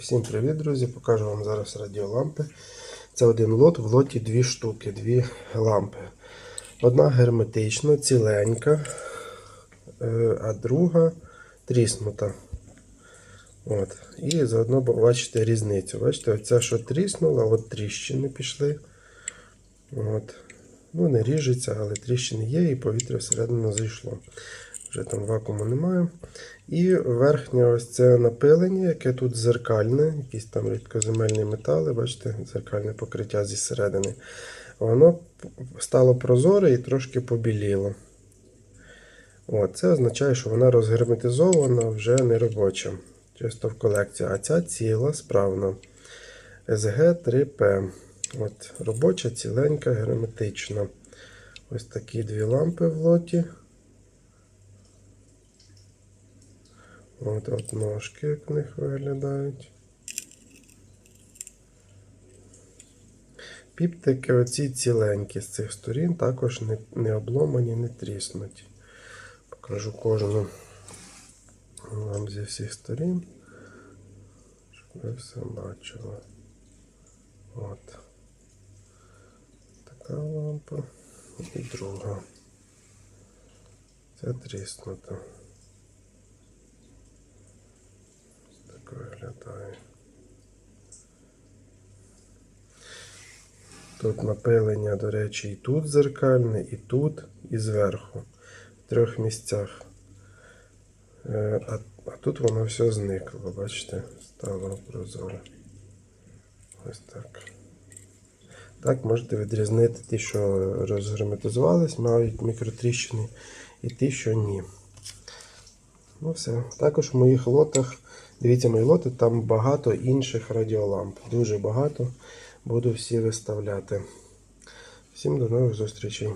Всім привіт, друзі! Покажу вам зараз радіолампи. Це один лот, в лоті дві штуки, дві лампи. Одна герметична, ціленька, е, а друга тріснута. От. І заодно бачите різницю. Бачите, оця, що тріснула, от тріщини пішли. От. Ну, не ріжеться, але тріщини є, і повітря всередину зайшло. Вже там вакууму немає. І верхнє ось це напилення, яке тут зеркальне, якісь там рідкоземельні метали, бачите, зеркальне покриття зі середини. Воно стало прозоре і трошки побіліло. От, це означає, що вона розгерметизована, вже не робоча. Чисто в колекції. А ця ціла, справна. SG3P. От, робоча, ціленька, герметична. Ось такі дві лампи в лоті. От, от ножки, як в них виглядають. Піптики оці ціленькі з цих сторін, також не, не обломані, не тріснуті. Покажу кожну вам зі всіх сторін, щоб ви все бачили. От. Така лампа і друга. Це тріснута. Так виглядає. Тут напилення, до речі, і тут зеркальне, і тут, і зверху. В трьох місцях. Е, А, а тут воно все зникло, бачите, стало прозоре. Ось так. Так, можете відрізнити ті, що розгерметизувались, мають мікротріщини, і ті, що ні. Ну все. Також в моїх лотах, дивіться мої лоти, там багато інших радіоламп. Дуже багато. Буду всі виставляти. Всім до нових зустрічей.